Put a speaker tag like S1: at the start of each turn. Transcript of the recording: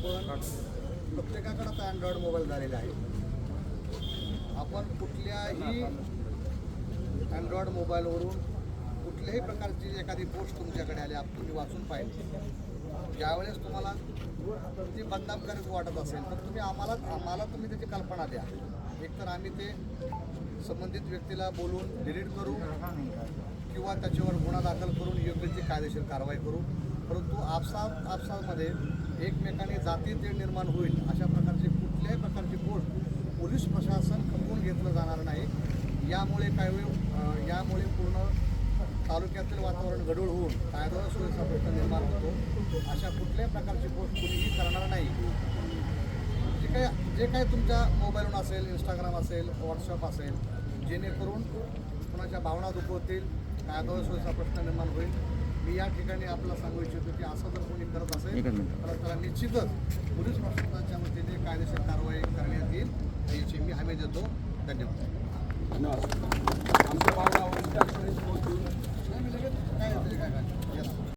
S1: आपण प्रत्येकाकडे आता अँड्रॉइड मोबाईल झालेले आहे आपण कुठल्याही अँड्रॉइड मोबाईलवरून कुठल्याही प्रकारची एखादी पोस्ट तुमच्याकडे आली आपण तुम्ही वाचून पाहिली. ज्यावेळेस तुम्हाला ती बदनामकारक वाटत असेल तर तुम्ही आम्हाला आम्हाला तुम्ही त्याची कल्पना द्या. एकतर आम्ही ते संबंधित व्यक्तीला बोलून डिलीट करू किंवा त्याच्यावर गुन्हा दाखल करून योग्य ती कायदेशीर कारवाई करू. परंतु आपसात आपसामध्ये एकमेकांनी जाती ते निर्माण होईल अशा प्रकारची कुठल्याही प्रकारची गोष्ट पोलीस प्रशासन खपवून घेतलं जाणार नाही. यामुळे काय होईल? यामुळे पूर्ण तालुक्यातील वातावरण गडूळ होऊन कायदा सुरक्षा प्रश्न निर्माण होतो. अशा कुठल्याही प्रकारची गोष्ट कुणीही करणार नाही. जे काय जे काय तुमच्या मोबाईलवरून असेल इंस्टाग्राम असेल व्हॉट्सअप असेल जेणेकरून कुणाच्या भावना दुखवतील कायदा सुरक्षा प्रश्न निर्माण होईल. मी या ठिकाणी आपल्याला सांगू इच्छितो की असं जर कोणी करत असेल तर त्याला निश्चितच पोलीस प्रशासनाच्या वतीने कायदेशीर कारवाई करण्यात येईल. याची मी हमी देतो. धन्यवाद.
S2: धन्यवाद.